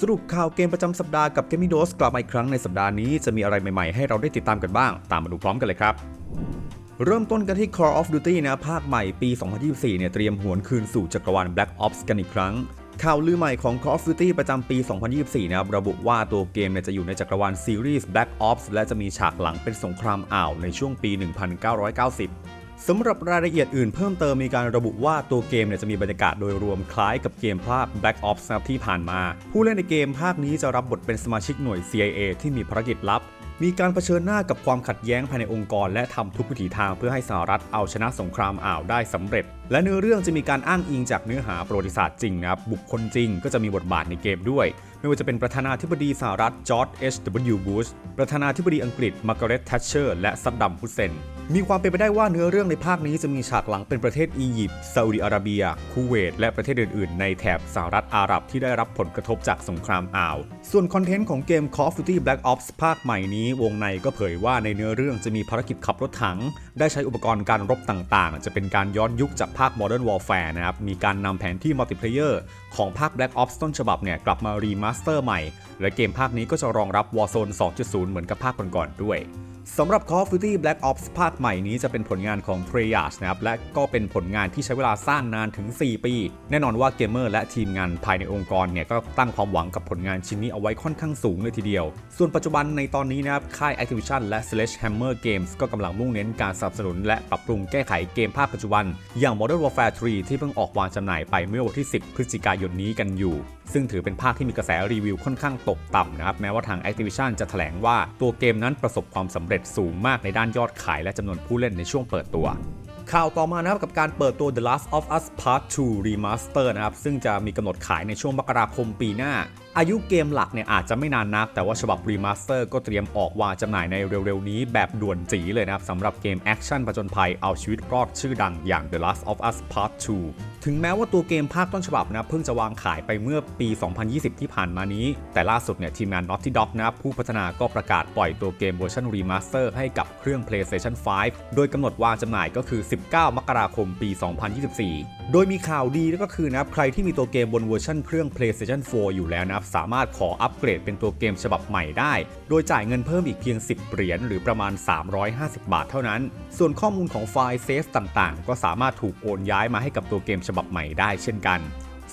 สรุปข่าวเกมประจำสัปดาห์กับ g a m i d o s กลับมาอีกครั้งในสัปดาห์นี้จะมีอะไรใหม่ๆ ให้เราได้ติดตามกันบ้าง ตามมาดูพร้อมกันเลยครับเริ่มต้นกันที่ Call of Duty นะภาคใหม่ปี 2024 เนี่ยเตรียมหวนคืนสู่จักรวาล Black Ops กันอีกครั้ง ข่าวลือใหม่ของ Call of Duty ประจำปี 2024 นะครับระบุว่าตัวเกมเนี่ยจะอยู่ในจักรวาลซีรีส์ Black Ops และจะมีฉากหลังเป็นสงครามอ่าวในช่วงปี 1990 สำหรับรายละเอียดอื่นเพิ่มเติมมีการระบุว่าตัวเกมเนี่ยจะมีบรรยากาศโดยรวมคล้ายกับเกมภาค Black Ops นะครับที่ผ่านมา ผู้เล่นในเกมภาคนี้จะรับบทเป็นสมาชิกหน่วย CIA ที่มีภารกิจลับ มีการเผชิญหน้ากับความขัดแย้งภายในองค์กร และทำทุกวิถีทางเพื่อให้สหรัฐเอาชนะสงครามอ่าวได้สำเร็จ และเนื้อเรื่องจะมีการอ้างอิงจากเนื้อหาประวัติศาสตร์จริงนะครับบุคคลจริงก็จะมีบทบาทในเกมด้วย ไม่ว่าจะเป็นประธานาธิบดีสหรัฐจอร์จ H.W. Bush ประธานาธิบดีอังกฤษมาร์กาเร็ตแทชเชอร์และซัดดัมฮุสเซนมีความเป็นไปได้ว่าเนื้อเรื่องในภาคนี้จะมีฉากหลังเป็นประเทศอียิปต์ซาอุดิอาระเบีย คูเวต และประเทศอื่นๆ ในแถบสหรัฐอาหรับที่ได้รับผลกระทบจากสงครามอ่าว ส่วนคอนเทนต์ของเกม Call of Duty Black Ops ภาคใหม่นี้ วงในก็เผยว่าในเนื้อเรื่องจะมีภารกิจขับรถถังได้ใช้อุปกรณ์การรบต่างๆ จะเป็นการย้อนยุคจากภาค Modern Warfare นะครับ มีการนำแผนที่มัลติเพลเยอร์ของภาค Black Ops ต้นฉบับเนี่ยกลับมารีมาสเตอร์ใหม่ และเกมภาคนี้ก็จะรองรับ Warzone 2.0 เหมือนกับภาคก่อนๆด้วยสำหรับ Call of Duty Black Ops ภาคใหม่นี้จะเป็นผลงานของ Treyarch นะครับ และก็เป็นผลงานที่ใช้เวลาสร้างนานถึง 4 ปี แน่นอนว่าเกมเมอร์และทีมงานภายในองค์กรเนี่ย ก็ตั้งความหวังกับผลงานชิ้นนี้เอาไว้ค่อนข้างสูงเลยทีเดียว ส่วนปัจจุบันในตอนนี้นะครับ ค่าย Activision และ Sledgehammer Games ก็กำลังมุ่งเน้นการสนับสนุน และปรับปรุงแก้ไขเกมภาคปัจจุบัน อย่าง Modern Warfare 3 ที่เพิ่งออกวางจำหน่ายไปเมื่อวันที่ 10 พฤศจิกายนนี้กันอยู่ ซึ่งถือเป็นภาคที่มีกระแสรีวิวค่อนข้างตกต่ำนะครับแม้ว่าทาง Activision จะแถลงว่าตัวเกมนั้นประสบความสำเร็จสูงมากในด้านยอดขายและจำนวนผู้เล่นในช่วงเปิดตัว ข่าวต่อมานะครับกับการเปิดตัว The Last of Us Part 2 Remaster นะครับซึ่งจะมีกำหนดขายในช่วงมกราคมปีหน้า อายุเกมหลักเนี่ยอาจจะไม่นานนัก แต่ว่าฉบับ Remaster ก็เตรียมออกวางจำหน่ายในเร็วๆนี้แบบด่วนจีเลยนะครับสำหรับเกมแอคชั่นผจญภัยเอาชีวิตรอดชื่อดังอย่าง The Last of Us Part 2 ถึงแม้ว่าตัวเกมภาคต้นฉบับนะเพิ่งจะวางขายไปเมื่อปี 2020 ที่ผ่านมานี้ แต่ล่าสุดเนี่ยทีมงาน Naughty Dog นะผู้พัฒนาก็ประกาศปล่อยตัวเกมเวอร์ชัน Remaster ให้กับเครื่อง PlayStation 5 โดยกำหนดวางจำหน่ายก็คือ 19 มกราคมปี 2024 โดยมีข่าวดีก็คือนะครับใครที่มีตัวเกมบนเวอร์ชันเครื่อง PlayStation 4 อยู่แล้วนะครับสามารถขออัปเกรดเป็นตัวเกมฉบับใหม่ได้ โดยจ่ายเงินเพิ่มอีกเพียง 10 เหรียญหรือประมาณ 350 บาทเท่านั้น ส่วนข้อมูลของไฟล์เซฟต่างๆ ก็สามารถถูกโอนย้ายมาให้กับตัวเกมฉบับใหม่ได้เช่นกัน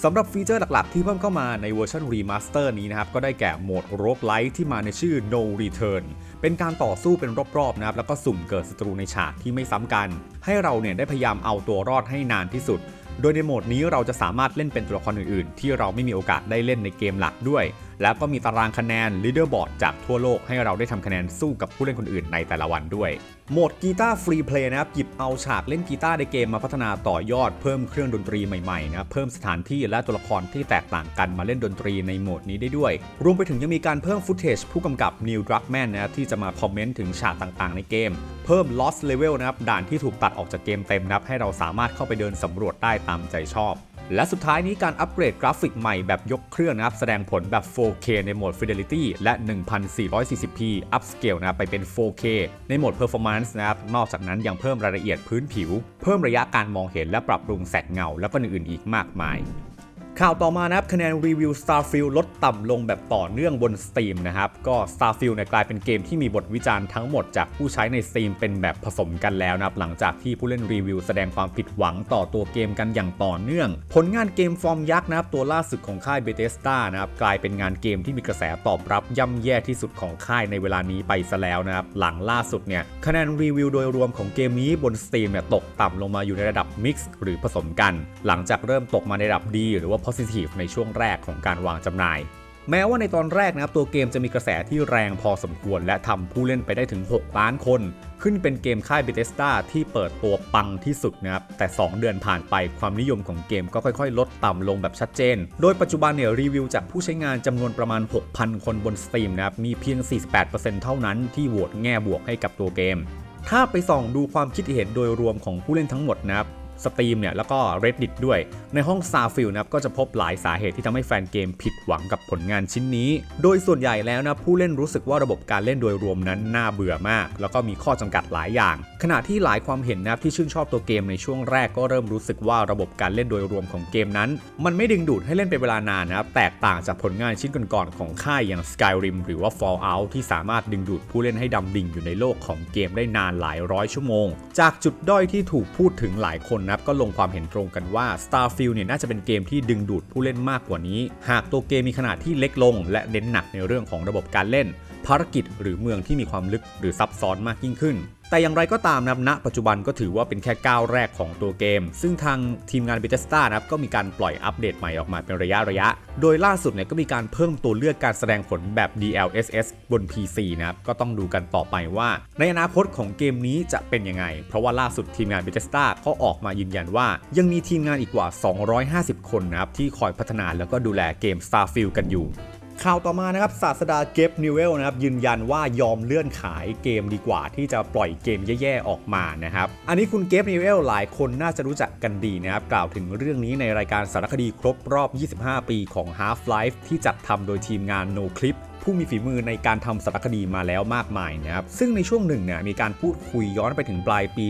สำหรับฟีเจอร์หลักๆ ที่เพิ่มเข้ามาในเวอร์ชันรีมาสเตอร์นี้นะครับ ก็ได้แก่โหมดโรบไลท์ที่มาในชื่อ No Return เป็นการต่อสู้เป็นรอบๆนะครับ แล้วก็สุ่มเกิดศัตรูในฉากที่ไม่ซ้ำกัน ให้เราเนี่ยได้พยายามเอาตัวรอดให้นานที่สุด โดยในโหมดนี้เราจะสามารถเล่นเป็นตัวละครอื่นๆ ที่เราไม่มีโอกาสได้เล่นในเกมหลักด้วย แล้วก็มีตารางคะแนน leaderboard จากทั่วโลกให้เราได้ทำคะแนนสู้กับผู้เล่นคนอื่นในแต่ละวันด้วยโหมดกีตาร์ฟรีเพลย์นะครับหยิบเอาฉากเล่นกีตาร์ในเกมมาพัฒนาต่อยอดเพิ่มเครื่องดนตรีใหม่ๆนะเพิ่มสถานที่และตัวละครที่แตกต่างกันมาเล่นดนตรีในโหมดนี้ได้ด้วย รวมไปถึงยังมีการเพิ่มฟุตเทจผู้กำกับนิวดรักแมนนะครับที่จะมาคอมเมนต์ถึงฉากต่างๆในเกม เพิ่ม lost level นะครับด่านที่ถูกตัดออกจากเกมเต็มนะครับให้เราสามารถเข้าไปเดินสำรวจได้ตามใจชอบ และสุดท้ายนี้การอัปเกรดกราฟิกใหม่แบบยกเครื่องนะครับ แสดงผลแบบ 4K ในโหมด Fidelity และ 1440p Upscale นะครับไปเป็น 4K ในโหมด Performance นะครับนอกจากนั้นยังเพิ่มรายละเอียดพื้นผิว เพิ่มระยะการมองเห็นและปรับปรุงแสงเงา และก็อื่นๆอีกมากมาย ข่าวต่อมานะครับคะแนนรีวิว Starfield ลดต่ำลงแบบต่อเนื่องบน Steam นะครับ ก็ Starfield เนี่ยกลายเป็นเกมที่มีบทวิจารณ์ทั้งหมดจากผู้ใช้ใน Steam เป็นแบบผสมกันแล้วนะครับ หลังจากที่ผู้เล่นรีวิวแสดงความผิดหวังต่อตัวเกมกันอย่างต่อเนื่อง ผลงานเกมฟอร์มยักษ์นะครับ ตัวล่าสุดของค่าย Bethesda นะครับ กลายเป็นงานเกมที่มีกระแสตอบรับย่ำแย่ที่สุดของค่ายในเวลานี้ไปซะแล้วนะครับ หลังล่าสุดเนี่ยคะแนนรีวิวโดยรวมของเกมนี้บน Steam เนี่ยตกต่ำลงมาอยู่ในระดับ Mix หรือผสมกัน หลังจากเริ่มตกมาในระดับดีหรือว่า Positive ในช่วงแรกของการวางจำหน่าย แม้ว่าในตอนแรกนะครับตัวเกมจะมีกระแสที่แรงพอสมควร และทำผู้เล่นไปได้ถึง 6 ล้านคน ขึ้นเป็นเกมค่าย Bethesda ที่เปิดตัวปังที่สุดนะครับ แต่ 2 เดือนผ่านไปความนิยมของเกมก็ค่อยๆ ลดต่ำลงแบบชัดเจน โดยปัจจุบันเนี่ยรีวิวจากผู้ใช้งานจำนวนประมาณ 6,000 คนบน Steam นะครับมีเพียง 48%เท่านั้นที่โหวตแง่บวกให้กับตัวเกมถ้าไปส่องดูความคิดเห็นโดยรวมของผู้เล่นทั้งหมดนะครับ Steam เนี่ยแล้วก็ Reddit ด้วย ในห้อง Starfield นะครับก็จะพบหลายสาเหตุที่ทำให้แฟนเกมผิดหวังกับผลงานชิ้นนี้ โดยส่วนใหญ่แล้วนะผู้เล่นรู้สึกว่าระบบการเล่นโดยรวมนั้นน่าเบื่อมาก แล้วก็มีข้อจำกัดหลายอย่าง ขณะที่หลายความเห็นนะครับที่ชื่นชอบตัวเกมในช่วงแรกก็เริ่มรู้สึกว่าระบบการเล่นโดยรวมของเกมนั้น มันไม่ดึงดูดให้เล่นเป็นเวลานานนะครับแตกต่างจากผลงานชิ้นก่อนๆของค่ายอย่าง Skyrim หรือว่า Fallout ที่สามารถดึงดูดผู้เล่นให้ดำดิ่งอยู่ในโลกของเกมได้นานหลายร้อยชั่วโมง จากจุดด้อยที่ถูกพูดถึงหลายคนนะครับก็ลงความเห็นตรงกันว่า Starfield เนี่ยน่าจะเป็นเกมที่ดึงดูดผู้เล่นมากกว่านี้ หากตัวเกมมีขนาดที่เล็กลง และเน้นหนักในเรื่องของระบบการเล่น ภารกิจหรือเมืองที่มีความลึกหรือซับซ้อนมากยิ่งขึ้น แต่อย่างไรก็ตามนะณปัจจุบันก็ถือว่าเป็นแค่ก้าวแรกของตัวเกม ซึ่งทางทีมงาน Bethesda นะครับก็มีการปล่อยอัปเดตใหม่ออกมาเป็นระยะระยะ โดยล่าสุดเนี่ยก็มีการเพิ่มตัวเลือกการแสดงผลแบบ DLSS บน PC นะครับก็ต้องดูกันต่อไปว่า ในอนาคตของเกมนี้จะเป็นยังไง เพราะว่าล่าสุดทีมงาน Bethesda ก็ออกมายืนยันว่า ยังมีทีมงานอีกกว่า 250 คนนะครับที่คอยพัฒนาแล้วก็ดูแลเกม Starfield กันอยู่ ข่าวต่อมานะครับศาสดาเกฟนิวเวลนะครับยืนยันว่ายอมเลื่อนขายเกมดีกว่า ที่จะปล่อยเกมแย่ๆออกมานะครับอันนี้คุณเกฟนิวเวลหลายคนน่าจะรู้จักกันดีนะครับกล่าวถึงเรื่องนี้ในรายการสารคดีครบรอบ 25 ปีของ Half-Life ที่จัดทำโดยทีมงาน No Clip ผู้มีฝีมือในการทำสารคดีมาแล้วมากมายนะครับซึ่งในช่วงหนึ่งเนี่ยมีการพูดคุยย้อนไปถึงปลายปี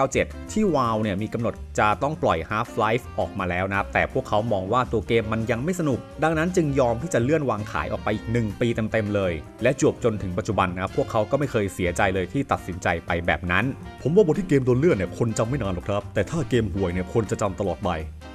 1997 ที่วาวเนี่ยมีกำหนดจะต้องปล่อย Half-Life ออกมาแล้วนะครับแต่พวกเขามองว่าตัวเกมมันยังไม่สนุก ดังนั้นจึงยอมที่จะเลื่อนวางขายออกไปอีก 1 ปีเต็มๆเลย และจวบจนถึงปัจจุบันนะครับพวกเขาก็ไม่เคยเสียใจเลยที่ตัดสินใจไปแบบนั้น ผมว่าบนที่เกมโดนเลื่อนเนี่ยคนจำไม่นานหรอกครับ แต่ถ้าเกมห่วยเนี่ยคนจะจำตลอดไป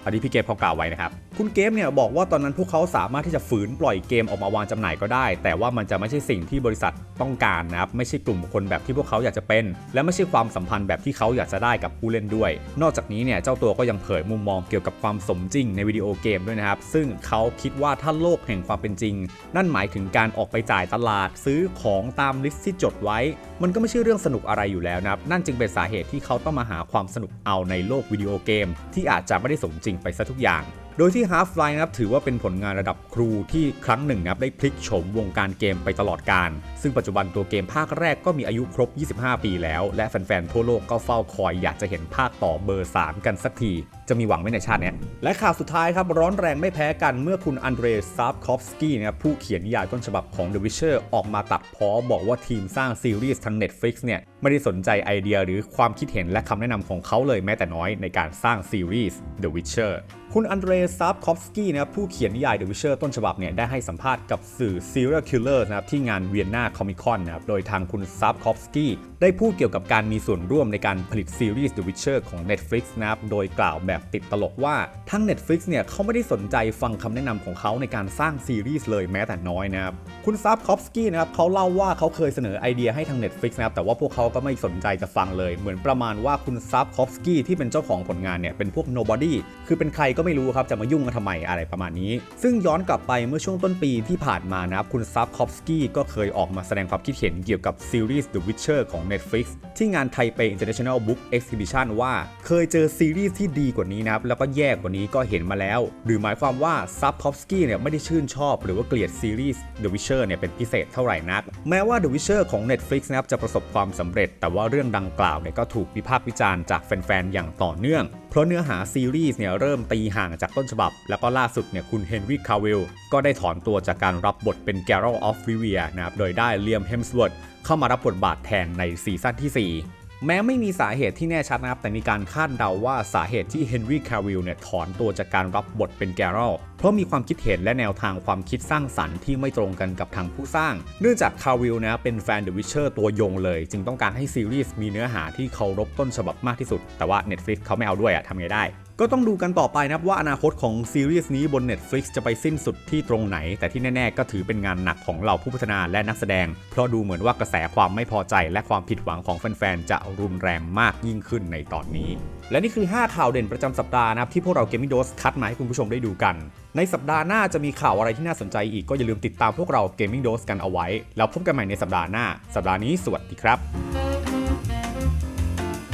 อันนี้พี่เกมเขากล่าวไว้นะครับ คุณเกมเนี่ยบอกว่าตอนนั้นพวกเขาสามารถที่จะฝืนปล่อยเกมออกมาวางจำหน่ายก็ได้ แต่ว่ามันจะไม่ใช่สิ่งที่บริษัทต้องการนะครับ ไม่ใช่กลุ่มคนแบบที่พวกเขาอยากจะเป็น และไม่ใช่ความสัมพันธ์แบบที่เขาอยากจะได้กับผู้เล่นด้วย นอกจากนี้เนี่ยเจ้าตัวก็ยังเผยมุมมองเกี่ยวกับความสมจริงในวิดีโอเกมด้วยนะครับ ซึ่งเขาคิดว่าถ้าโลกแห่งความเป็นจริง นั่นหมายถึงการออกไปจ่ายตลาดซื้อของตามลิสต์ที่จดไว้ มันก็ไม่ใช่เรื่องสนุกอะไรอยู่แล้วนะครับ นั่นจึงเป็นสาเหตุที่เขาต้องมาหาความสนุกเอาในโลกวิดีโอเกม ที่อาจจะไม่ได้สมจริงไปซะทุกอย่าง โดยที่ Half-Life นะครับถือว่าเป็นผลงานระดับครูที่ครั้งหนึ่งนะครับได้พลิกโฉมวงการเกมไปตลอดการ ซึ่งปัจจุบันตัวเกมภาคแรกก็มีอายุครบ 25 ปีแล้ว และแฟนๆ ทั่วโลกก็เฝ้าคอยอยากจะเห็นภาคต่อเบอร์ 3 กันสักที จะมีหวังไหมในชาตินี้และข่าวสุดท้ายครับร้อนแรงไม่แพ้กันเมื่อคุณอันเดรซาร์คอฟสกี้นะครับผู้เขียนนิยายต้นฉบับของ The Witcher ออกมาตัดพ้อบอกว่าทีมสร้างซีรีส์ทาง Netflix เนี่ยไม่ได้สนใจไอเดียหรือความคิดเห็นและคำแนะนำของเขาเลยแม้แต่น้อยในการสร้างซีรีส์ The Witcher คุณอันเดรซาร์คอฟสกี้นะครับผู้เขียนนิยาย The Witcher ต้นฉบับเนี่ยได้ให้สัมภาษณ์กับสื่อ Serial Killer นะครับที่งานเวียนนาคอมิคอนนะครับโดยทางคุณซาร์คอฟสกี้ได้พูดเกี่ยวกับการมีส่วนร่วมในการผลิตซีรีส์ The Witcher ของ Netflix นะครับโดยกล่าวแบบติดตลกว่าทั้ง Netflix เนี่ยเขาไม่ได้สนใจฟังคำแนะนำของเขาในการสร้างซีรีส์เลยแม้แต่น้อยนะครับคุณซาร์คอฟสกี้นะครับเขาเล่าว่าเขาเคยเสนอไอเดียให้ทาง Netflix นะครับแต่ว่าพวกเขาก็ไม่สนใจจะฟังเลย เหมือนประมาณว่าคุณซาร์คอฟสกี้ที่เป็นเจ้าของผลงานเนี่ยเป็นพวก nobody คือเป็นใครก็ไม่รู้ครับจะมายุ่งกันทำไมอะไรประมาณนี้ ซึ่งย้อนกลับไปเมื่อช่วงต้นปีที่ผ่านมานะครับคุณซาร์คอฟสกี้ก็เคยออกมาแสดงความคิดเห็นเกี่ยวกับซีรีส์ The Witcher ของ Netflix ที่งานไทเป International Book Exhibition ว่า เคยเจอซีรีส์ที่ดีกว่านี้นะครับแล้วก็แย่กว่านี้ก็เห็นมาแล้ว หรือหมายความว่าซับคอฟสกี้เนี่ยไม่ได้ชื่นชอบ หรือว่าเกลียดซีรีส์ The Witcher เนี่ยเป็นพิเศษเท่าไหร่นัก แม้ว่า The Witcher ของ Netflix นะครับจะประสบความสำเร็จ แต่ว่าเรื่องดังกล่าวเนี่ยก็ถูกวิพากษ์วิจารณ์จากแฟนๆอย่างต่อเนื่องเพราะเนื้อหาซีรีส์เนี่ยเริ่มตีห่างจากต้นฉบับ แล้วก็ล่าสุดเนี่ยคุณเฮนรี่คาวิลก็ได้ถอนตัวจากการรับบทเป็นแกรลออฟวิเวียนะครับ โดยได้เลียมเฮมสเวิร์ดเข้ามารับบทบาทแทนในซีซั่นที่ 4 แม้ไม่มีสาเหตุที่แน่ชัดนะครับ แต่มีการคาดเดาว่าสาเหตุที่เฮนรี่คาวิลเนี่ยถอนตัวจากการรับบทเป็นแกรลเพราะมีความคิดเห็นและแนวทางความคิดสร้างสรรค์ที่ไม่ตรงกันกับทางผู้สร้าง เนื่องจากคาวิลนะเป็นแฟนเดอะวิชเชอร์ตัวยงเลย จึงต้องการให้ซีรีส์มีเนื้อหาที่เคารพต้นฉบับมากที่สุด แต่ว่า Netflix เขาไม่เอาด้วยอะทำไงได้ ก็ต้องดูกันต่อไปนะครับว่าอนาคตของซีรีส์นี้บน Netflix จะไปสิ้นสุดที่ตรงไหน แต่ที่แน่ๆ ก็ถือเป็นงานหนักของเหล่าผู้พัฒนาและนักแสดง เพราะดูเหมือนว่ากระแสความไม่พอใจและความผิดหวังของแฟนๆ จะรุนแรงมากยิ่งขึ้นในตอนนี้ และนี่คือ 5 ข่าวเด่นประจำสัปดาห์นะครับที่พวกเรา Gaming Dose คัดมาให้คุณผู้ชมได้ดูกัน ในสัปดาห์หน้าจะมีข่าวอะไรที่น่าสนใจอีกก็อย่าลืมติดตามพวกเรา Gaming Dose กันเอาไว้ แล้วพบกันใหม่ในสัปดาห์หน้า สัปดาห์นี้สวัสดีครับ